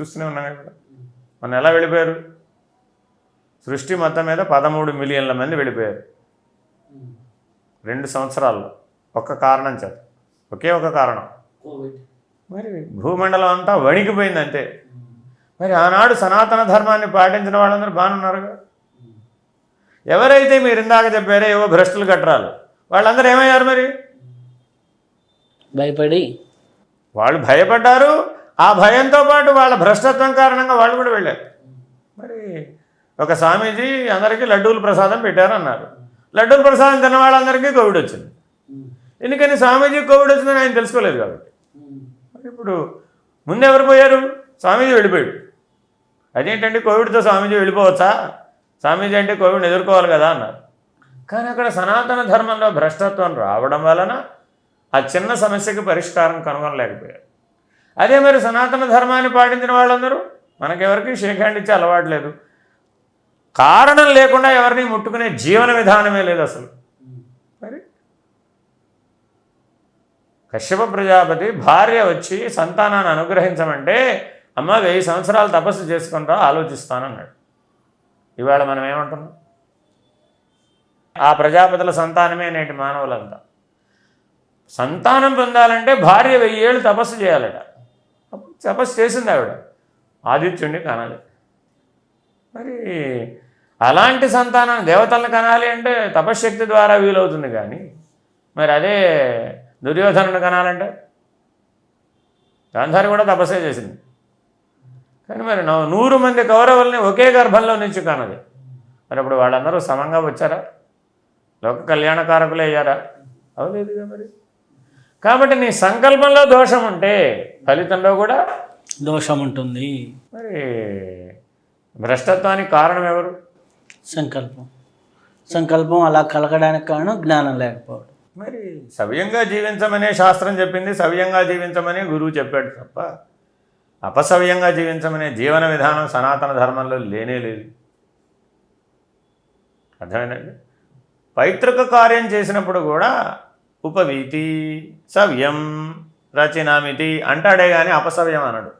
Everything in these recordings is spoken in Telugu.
చూస్తూనే ఉన్నాం ఇక్కడ మన ఎలా వెళ్ళిపోయారు? సృష్టి మొత్తం మీద పదమూడు మిలియన్ల మంది వెళ్ళిపోయారు. రెండు సంవత్సరాల్లో. ఒక్క కారణం చేత ఒకే ఒక కారణం. కోవిడ్. మరి భూమండలం అంతా వణికిపోయింది అంతే. మరి ఆనాడు సనాతన ధర్మాన్ని పాటించిన వాళ్ళందరూ బాగున్నారుగా. ఎవరైతే మీరు ఇందాక చెప్పారో ఏవో భ్రష్టులు కట్టరాలు వాళ్ళందరూ ఏమయ్యారు మరి? భయపడి. వాళ్ళు భయపడ్డారు ఆ భయంతో పాటు వాళ్ళ భ్రష్టత్వం కారణంగా వాళ్ళు కూడా వెళ్ళారు. మరి ఒక స్వామీజీ అందరికీ లడ్డూలు ప్రసాదం పెట్టారన్నారు. లడ్డూలు ప్రసాదం తిన్న వాళ్ళందరికీ కోవిడ్ వచ్చింది. ఎందుకని స్వామీజీ కోవిడ్ వచ్చిందని ఆయన తెలుసుకోలేదు కాబట్టి. మరి ఇప్పుడు ముందెవరు ఎవరు పోయారు? స్వామీజీ వెళ్ళిపోయాడు. అదేంటంటే కోవిడ్తో స్వామీజీ వెళ్ళిపోవచ్చా? స్వామీజీ అంటే కోవిడ్ని ఎదుర్కోవాలి కదా అన్నారు. కానీ అక్కడ సనాతన ధర్మంలో భ్రష్టత్వం రావడం వలన ఆ చిన్న సమస్యకి పరిష్కారం కనుగొనలేకపోయారు. అదే మరి సనాతన ధర్మాన్ని పాటించిన వాళ్ళందరూ మనకెవరికి షేక్ హ్యాండ్ ఇచ్చే అలవాటు లేదు. కారణం లేకుండా ఎవరిని ముట్టుకునే జీవన విధానమే లేదు అసలు. మరి కశ్యప ప్రజాపతి భార్య వచ్చి సంతానాన్ని అనుగ్రహించమంటే అమ్మ వెయ్యి సంవత్సరాలు తపస్సు చేసుకుంటా ఆలోచిస్తానన్నాడు. ఇవాళ మనం ఏమంటున్నాం? ఆ ప్రజాపతుల సంతానమే నేటి మానవులంతా. సంతానం పొందాలంటే భార్య వెయ్యేళ్ళు తపస్సు చేయాలట. తపస్సు చేసింది ఆవిడ. ఆదిత్యుడిని కనాలి. మరి అలాంటి సంతానం దేవతలను కనాలి అంటే తపశ్శక్తి ద్వారా వీలవుతుంది కానీ మరి అదే దుర్యోధనుడు కనాలంటే? గాంధారి కూడా తపస్సే చేసింది. కానీ మరి నూరు మంది కౌరవుల్ని ఒకే గర్భంలో నుంచి కన్నది మరి అప్పుడు వాళ్ళందరూ సమంగా వచ్చారా? లోక కళ్యాణకారకులు అయ్యారా? అవలేదుగా మరి. కాబట్టి నీ సంకల్పంలో దోషం ఉంటే ఫలితంలో కూడా దోషం ఉంటుంది. మరి భ్రష్టత్వానికి కారణం ఎవరు? సంకల్పం. సంకల్పం అలా కలగడానికి కారణం జ్ఞానం లేకపోవడం. మరి సవ్యంగా జీవించమనే శాస్త్రం చెప్పింది సవ్యంగా జీవించమని గురువు చెప్పాడు తప్ప అపసవ్యంగా జీవించమనే జీవన విధానం సనాతన ధర్మంలో లేనే లేదు. అర్థమైందండి? పైతృక కార్యం చేసినప్పుడు కూడా ఉపవీతి సవ్యం ప్రాచీనామితి అంటాడే కానీ అపసవ్యం అనడు.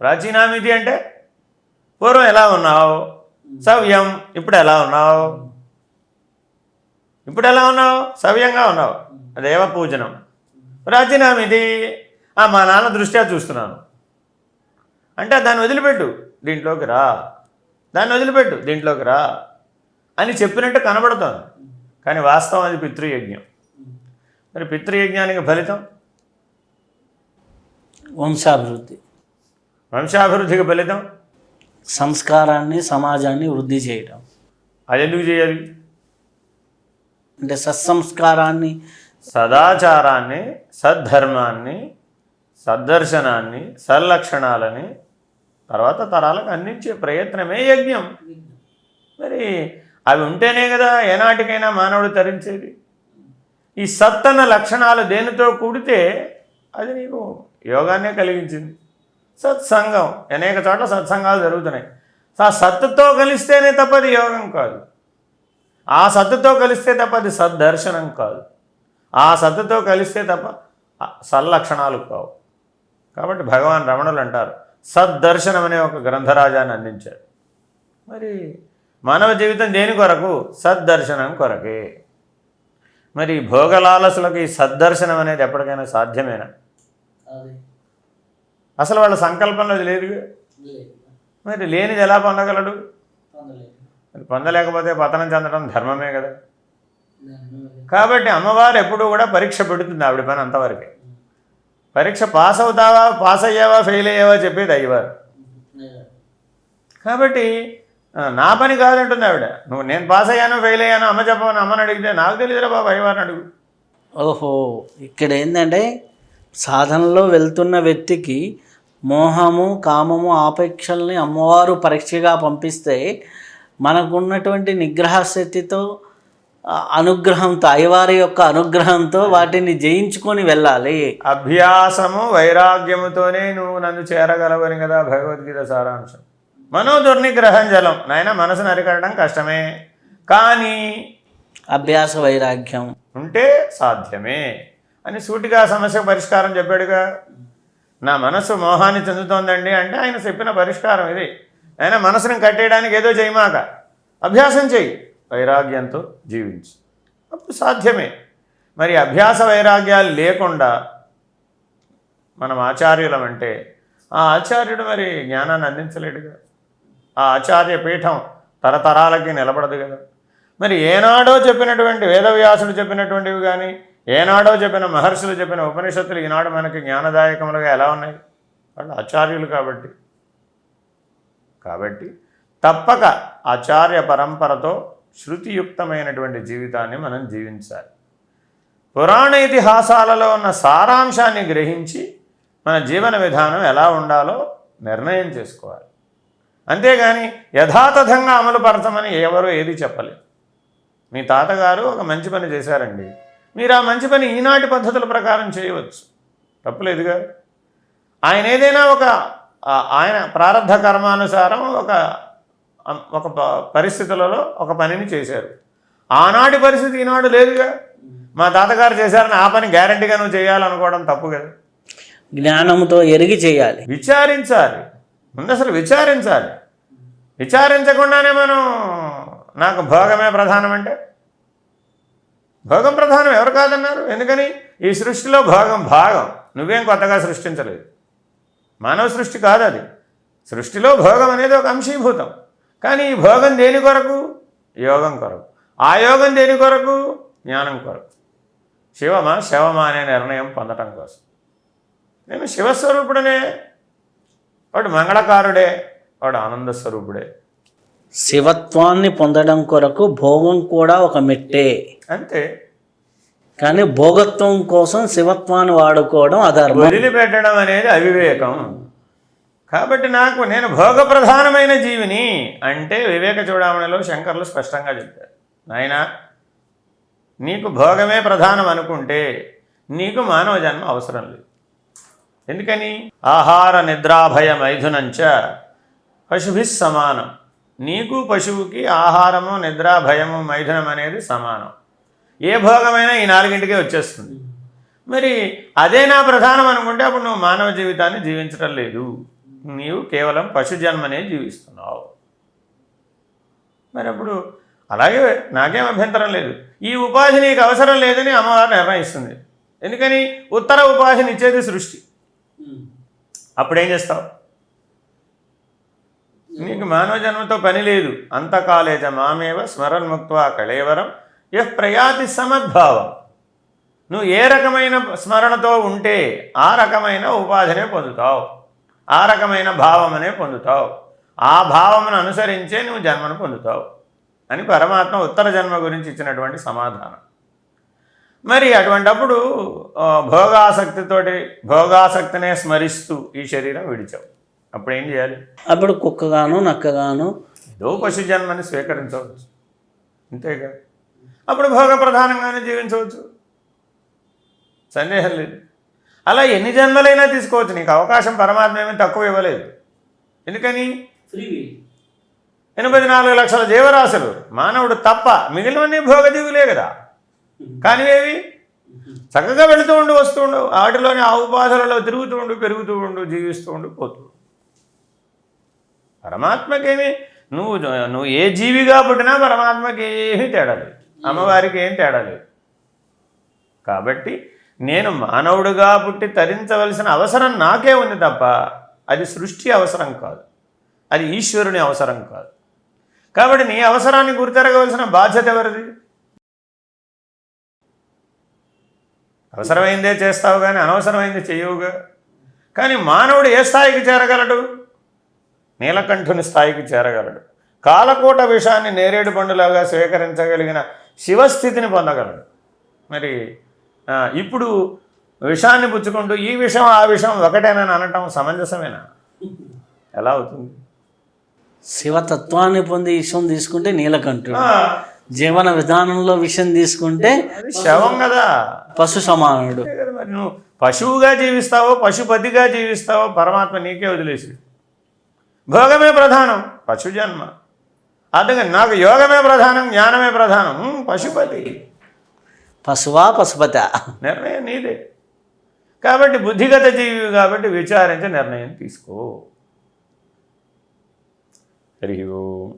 ప్రాచీనామితి అంటే పూర్వం ఎలా ఉన్నావు? సవ్యం ఇప్పుడు ఎలా ఉన్నావు? ఇప్పుడు ఎలా ఉన్నావు? సవ్యంగా ఉన్నావు. దేవ పూజనం. ప్రాచీనామితి ఆ మా నాన్న దృష్ట్యా చూస్తున్నాను. అంటే దాన్ని వదిలిపెట్టు దీంట్లోకి రా. దాన్ని వదిలిపెట్టు దీంట్లోకి రా. అని చెప్పినట్టు కనబడుతోంది. కానీ వాస్తవం అది పితృయజ్ఞం. మరి పితృయజ్ఞానికి ఫలితం? వంశాభివృద్ధి. వంశాభివృద్ధికి ఫలితం? సంస్కారాన్ని సమాజాన్ని వృద్ధి చేయడం అది ఎందుకు చేయాలి? అంటే సత్సంస్కారాన్ని సదాచారాన్ని సద్ధర్మాన్ని సద్దర్శనాన్ని సల్లక్షణాలని తర్వాత తరాలకు అందించే ప్రయత్నమే యజ్ఞం. మరి అవి ఉంటేనే కదా ఏనాటికైనా మానవుడు తరించేది. ఈ సత్తన్న లక్షణాలు దేనితో కూడితే అది నీకు యోగాన్నే కలిగించింది. సత్సంగం. అనేక చోట్ల సత్సంగాలు జరుగుతున్నాయి. ఆ సత్తుతో కలిస్తేనే తప్పది యోగం కాదు. ఆ సత్తుతో కలిస్తే తప్ప అది సద్దర్శనం కాదు. ఆ సత్తుతో కలిస్తే తప్ప సల్లక్షణాలు కావు. కాబట్టి భగవాన్ రమణులు అంటారు సద్దర్శనం అనే ఒక గ్రంథరాజాన్ని అందించారు. మరి మానవ జీవితం దేని కొరకు? సద్దర్శనం కొరకే. మరి భోగలాలసులకు ఈ సద్దర్శనం అనేది ఎప్పటికైనా సాధ్యమేనా? అసలు వాళ్ళ సంకల్పంలో లేదు మరి లేనిది ఎలా పొందగలడు? పొందలేకపోతే పతనం చెందడం ధర్మమే కదా. కాబట్టి అమ్మవారు ఎప్పుడూ కూడా పరీక్ష పెడుతుంది ఆవిడ పని అంతవరకే. పరీక్ష పాస్ అవుతావా పాస్ అయ్యావా ఫెయిల్ అయ్యావా చెప్పేది అయ్యవారు. కాబట్టి నా పని కాదంటుంది ఆవిడ. నువ్వు నేను పాస్ అయ్యాను ఫెయిల్ అయ్యాను అమ్మ చెప్పమని అమ్మని అడిగితే నాకు తెలియదురా బాబు అయ్యవారిని అడుగు. ఓహో ఇక్కడ ఏంటంటే సాధనలో వెళ్తున్న వ్యక్తికి మోహము కామము ఆపేక్షల్ని అమ్మవారు పరీక్షగా పంపిస్తే మనకున్నటువంటి నిగ్రహ శక్తితో అనుగ్రహంతో అయ్యవారి యొక్క అనుగ్రహంతో వాటిని జయించుకొని వెళ్ళాలి. అభ్యాసము వైరాగ్యముతోనే నువ్వు నన్ను చేరగలవని కదా భగవద్గీత సారాంశం. మనో దుర్నిగ్రహం జలం. నాయన మనసును అరికట్టడం కష్టమే. కానీ అభ్యాస వైరాగ్యం. ఉంటే సాధ్యమే. అని సూటిగా సమస్యకు పరిష్కారం చెప్పాడుగా. నా మనస్సు మోహాన్ని చెందుతోందండి అంటే ఆయన చెప్పిన పరిష్కారం ఇది. ఆయన మనసుని కట్టేయడానికి ఏదో చేయమాక. అభ్యాసం చెయ్యి వైరాగ్యంతో జీవించు. అప్పుడు సాధ్యమే. మరి అభ్యాస వైరాగ్యాలు లేకుండా మనం ఆచార్యులం అంటే ఆ ఆచార్యుడు మరి జ్ఞానాన్ని అందించలేడుగా. ఆ ఆచార్య పీఠం తరతరాలకి నిలబడదు కదా. మరి ఏనాడో చెప్పినటువంటి వేదవ్యాసుడు చెప్పినటువంటివి కానీ ఏనాడో చెప్పిన మహర్షులు చెప్పిన ఉపనిషత్తులు ఈనాడు మనకి జ్ఞానదాయకములుగా ఎలా ఉన్నాయి? వాళ్ళు ఆచార్యులు కాబట్టి. కాబట్టి తప్పక ఆచార్య పరంపరతో శృతియుక్తమైనటువంటి జీవితాన్ని మనం జీవించాలి. పురాణ ఇతిహాసాలలో ఉన్న సారాంశాన్ని గ్రహించి మన జీవన విధానం ఎలా ఉండాలో నిర్ణయం చేసుకోవాలి. అంతేగాని యథాతథంగా అమలు పరచమని ఎవరు ఏది చెప్పలేదు. మీ తాతగారు ఒక మంచి పని చేశారండి. మీరు ఆ మంచి పని ఈనాటి పద్ధతుల ప్రకారం చేయవచ్చు. తప్పులేదుగా ఆయన ఏదైనా ఒక ఆయన ప్రారంధ కర్మానుసారం ఒక ఒక పరిస్థితులలో ఒక పనిని చేశారు. ఆనాటి పరిస్థితి ఈనాడు లేదుగా మా తాతగారు చేశారని ఆ పని గ్యారంటీగా నువ్వు చేయాలనుకోవడం తప్పు కదా. జ్ఞానంతో ఎరిగి చేయాలి. విచారించాలి. ముందు అసలు విచారించాలి. విచారించకుండానే మనం నాకు భోగమే ప్రధానమంటే? భోగం ప్రధానం ఎవరు కాదన్నారు? ఎందుకని? ఈ సృష్టిలో భోగం భాగం. నువ్వేం కొత్తగా సృష్టించలేదు. మానవ సృష్టి కాదు అది సృష్టిలో భోగం అనేది ఒక అంశీభూతం. కానీ ఈ భోగం దేని కొరకు? యోగం కొరకు. ఆ యోగం దేని కొరకు? జ్ఞానం కొరకు. శివమా శవమా అనే నిర్ణయం పొందటం కోసం. నేను శివస్వరూపుడనే వాడు మంగళకారుడే వాడు ఆనంద స్వరూపుడే శివత్వాన్ని పొందడం కొరకు భోగం కూడా ఒక మెట్టే. అంతే. కానీ భోగత్వం కోసం శివత్వాన్ని వాడుకోవడం అధర్మం. వదిలిపెట్టడం అనేది అవివేకం. కాబట్టి నాకు నేను భోగ ప్రధానమైన జీవిని అంటే వివేక చూడమనిలో శంకర్లు స్పష్టంగా చెప్పారు. నాయన నీకు భోగమే ప్రధానం అనుకుంటే నీకు మానవ జన్మ అవసరం లేదు. ఎందుకని? ఆహార నిద్రాభయ మైథునంచ పశుభి సమానం. నీకు పశువుకి ఆహారము నిద్ర భయము మైథునం అనేది సమానం. ఏ భోగమైనా ఈ నాలుగింటికే వచ్చేస్తుంది. మరి అదే నా ప్రధానం అనుకుంటే అప్పుడు నువ్వు మానవ జీవితాన్ని జీవించడం లేదు. నీవు కేవలం పశు జన్మనే జీవిస్తున్నావు. మరి అప్పుడు అలాగే నాకేం అభ్యంతరం లేదు. ఈ ఉపాధి నీకు అవసరం లేదని అమ్మవారు నిర్ణయిస్తుంది. ఎందుకని? ఉత్తర ఉపాధిని ఇచ్చేది సృష్టి. అప్పుడేం చేస్తావు? నీకు మానవ జన్మతో పని లేదు. అంతకాలేజ మామేవ స్మరణముక్త్వా కళేవరం యహ్ ప్రయాతి సమద్భావం. నువ్వు ఏ రకమైన స్మరణతో ఉంటే ఆ రకమైన ఉపాధినే పొందుతావు. ఆ రకమైన భావమనే పొందుతావు. ఆ భావమును అనుసరించే నువ్వు జన్మను పొందుతావు. అని పరమాత్మ ఉత్తర జన్మ గురించి ఇచ్చినటువంటి సమాధానం. మరి అటువంటప్పుడు భోగాసక్తితోటి భోగాసక్తినే స్మరిస్తూ ఈ శరీరం విడిచావు అప్పుడు ఏం చేయాలి? అప్పుడు కుక్కగాను నక్కగాను. ఏదో పశు జన్మని స్వీకరించవచ్చు. అంతేగా. అప్పుడు భోగ ప్రధానంగానే జీవించవచ్చు. సందేహం లేదు. అలా ఎన్ని జన్మలైనా తీసుకోవచ్చు. నీకు అవకాశం పరమాత్మ ఏమీ తక్కువ ఇవ్వలేదు. ఎందుకని? ఎనభై నాలుగు లక్షల జీవరాశులు. మానవుడు తప్ప మిగిలినవన్నీ భోగజీవులే కదా. కానివేవి చక్కగా వెళుతూ ఉండు వస్తూ ఉండు. వాటిలోని ఆ తిరుగుతూ ఉండు పెరుగుతూ ఉండు జీవిస్తూ ఉండు పోతూ పరమాత్మకేమి? నువ్వు నువ్వు ఏ జీవిగా పుట్టినా పరమాత్మకి ఏమీ తేడా లేదు. అమ్మవారికి ఏం తేడా లేదు. కాబట్టి నేను మానవుడుగా పుట్టి తరించవలసిన అవసరం నాకే ఉంది తప్ప అది సృష్టి అవసరం కాదు. అది ఈశ్వరుని అవసరం కాదు. కాబట్టి నీ అవసరాన్ని గుర్తెరగవలసిన బాధ్యత ఎవరిది? అవసరమైందే చేస్తావు కానీ అనవసరమైంది చేయవుగా. కానీ మానవుడు ఏ స్థాయికి చేరగలడు? నీలకంఠుని స్థాయికి చేరగలడు. కాలకూట విషాన్ని నేరేడు పండులాగా స్వీకరించగలిగిన శివస్థితిని పొందగలడు. మరి ఇప్పుడు విషాన్ని పుచ్చుకుంటూ ఈ విషయం ఆ విషయం ఒకటేనని అనటం సమంజసమేనా? ఎలా అవుతుంది? శివతత్వాన్ని పొంది విషయం తీసుకుంటే నీలకంఠుడు. జీవన విధానంలో విషయం తీసుకుంటే శవం కదా. పశు సమానుడు. మరి నువ్వు పశువుగా జీవిస్తావో పశుపతిగా జీవిస్తావో పరమాత్మ నీకే వదిలేసి. భోగమే ప్రధానం పశు జన్మ. అందుకని నాకు యోగమే ప్రధానం జ్ఞానమే ప్రధానం. పశుపతి. పశువా పశుపత? నిర్ణయం నీదే. కాబట్టి బుద్ధిగత జీవి కాబట్టి విచారించి నిర్ణయం తీసుకో. హరి ఓం.